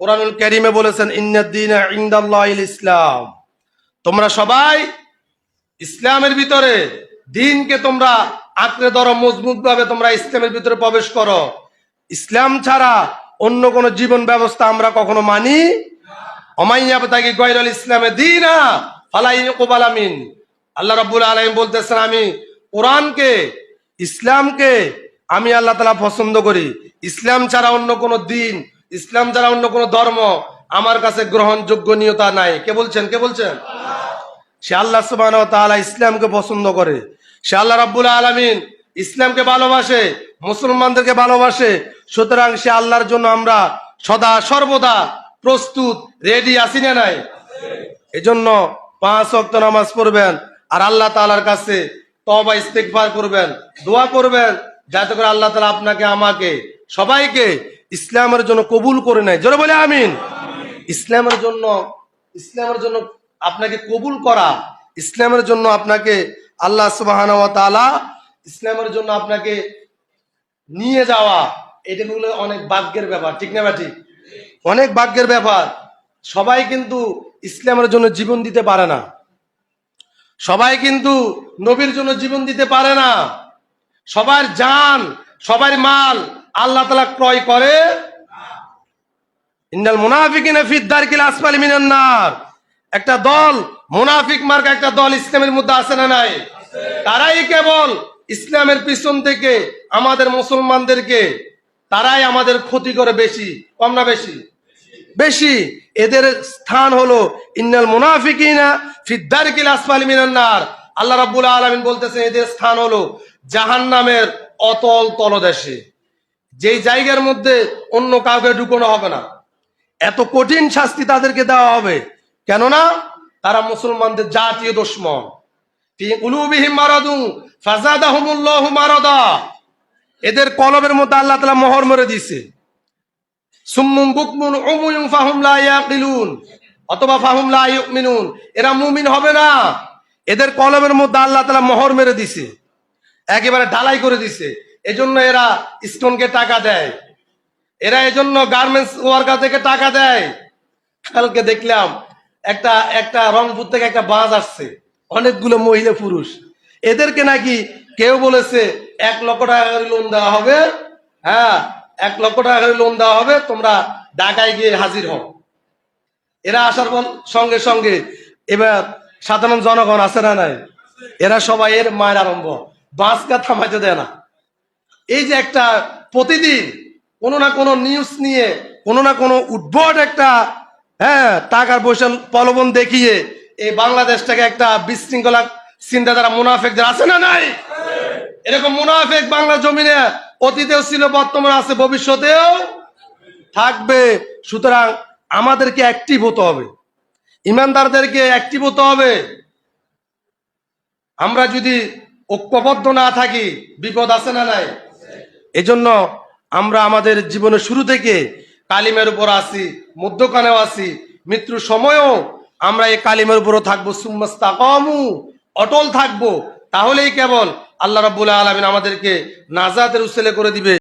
কোরআনুল কারীমে বলেছেন ইসলাম। তোমরা সবাই ইসলামের ভিতরে দিনকে তোমরা আঁকড়ে ধরো মজবুত ভাবে তোমরা ইসলামের ভিতরে প্রবেশ করো। ইসলাম ছাড়া অন্য কোন জীবন ব্যবস্থা আমরা কখনো মানি? অমাইয়াব তাকে গয়রুল ইসলামে দিনা ফালাই কোবাল আমিন আল্লাহ রাব্বুল আলামিন বলতেছেন, আমি কোরআনকে, ইসলামকে আমি আল্লাহ তালা পছন্দ করি। ইসলাম ছাড়া অন্য কোন দিন ইসলাম ছাড়া অন্য কোন ধর্ম আমার কাছে গ্রহণযোগ্য নিয়তা নাই। কে বলছেন? কে বলছেন? সে আল্লাহ সুবাহ ইসলামকে পছন্দ করে। সে আল্লাহ রাব্বুল আলামিন ইসলামকে ভালোবাসে, মুসলমানদেরকে ভালোবাসে। সুতরাং সে আল্লাহর জন্য আমরা সদা সর্বদা প্রস্তুত, রেডি আছি না নাই? এজন্য পাঁচ ওয়াক্ত নামাজ পড়বেন আর আল্লাহ তালার কাছে তওবা, ইস্তেগফার করবেন, দোয়া করবেন, যাতে করে আল্লাহ তালা আপনাকে, আমাকে, সবাইকে ইসলামের জন্য কবুল করে নেয়। জোরে বলে আমিন। ইসলামের জন্য ইসলামের জন্য আপনাকে কবুল করা, ইসলামের জন্য আপনাকে আল্লাহ সুবাহান ইসলামের জন্য আপনাকে নিয়ে যাওয়া, এটা হলো অনেক ভাগ্যের ব্যাপার, ঠিক না ঠিক অনেক ভাগ্যের ব্যাপার। সবাই কিন্তু ইসলামের জন্য জীবন দিতে পারে না। সবাই কিন্তু নবীর জন্য জীবন দিতে পারে না। সবার জান, সবার মাল আল্লাহ তালা ক্রয় করে। ইন্নাল মুনাফিকিনা ফিদ দারকিল আসফালি মিনান নার। একটা দল, মুনাফিক মার্কা একটা দল ইসলামের মধ্যে আছে না নাই? তারাই কেবল ইসলামের পিছন থেকে আমাদের মুসলমানদেরকে, তারাই আমাদের ক্ষতি করে বেশি। কম না বেশি? বেশি। এদের স্থান হলো ইন্নাল মুনাফিকিনা ফিদ দারকিল আসফালি মিনান নার। আল্লাহ রাব্বুল আলামিন বলতেছে এদের স্থান হলো জাহান্নামের অতল তলদেশে। যেই জায়গার মধ্যে অন্য কাউকে ঢুকানো হবে না। এত কঠিন শাস্তি তাদেরকে দেওয়া হবে। কেননা তারা মুসলমানদের জাতীয় দুশ্মন। এদের কলবের মধ্যে আল্লাহ তাআলা মোহর মেরে ইয়াকিলুন, অথবা ফাহুম লা ইউমিনুন। এরা মুমিন হবে না। এদের কলবের মধ্যে আল্লাহ তাআলা মোহর মেরে দিছে একেবারে ঢালাই করে দিছে এজন্য এরা স্টোনকে টাকা দেয়। এরা এজন্য গার্মেন্টস ওয়ার্কার থেকে টাকা দেয়। কালকে দেখলাম একটা একটা রংপুর থেকে একটা বাস আসছে। অনেকগুলো মহিলা পুরুষ। এদেরকে নাকি কেউ বলেছে, এক লক্ষ টাকা করে লোন দেওয়া হবে। হ্যাঁ এক লক্ষ টাকা করে লোন দেওয়া হবে, তোমরা ঢাকায় গিয়ে হাজির হও। এরা আসার পর- সঙ্গে সঙ্গে এবার সাধারণ জনগণ আছে না নাই? এরা সবাই এর মায়ের আরম্ভ। বাসকা থামাইতে দেয় না। এই যে একটা প্রতিদিন কোনো না কোনো নিউজ নিয়ে, কোনো না কোনো উদ্ভট একটা হ্যাঁ টাকার পয়সা প্রলোভন দেখিয়ে এই বাংলাদেশটাকে একটা বিশৃঙ্খলা চিন্তাধারা মুনাফেকদের আছে না নাই? এরকম মুনাফেক বাংলা জমিনে অতীতেও ছিল বর্তমানে আছে, ভবিষ্যতেও থাকবে। সুতরাং আমাদেরকে অ্যাক্টিভ হতে হবে। ইমানদারদেরকে অ্যাক্টিভ হতে হবে। আমরা যদি ঐক্যবদ্ধ না থাকি, বিপদ আছে না নাই? এজন্য আমরা আমাদের জীবনের শুরু থেকে কালিমের উপর আসি, মধ্যখানেও আসি, মৃত্যুর সময়ও আমরা এই কালিমের উপরও থাকব। সুম্মাস্তাকামু অটল থাকব। তাহলেই কেবল আল্লাহ রবুল্লা আলমিন আমাদেরকে নাজাতের উচ্ছেলে করে দিবে।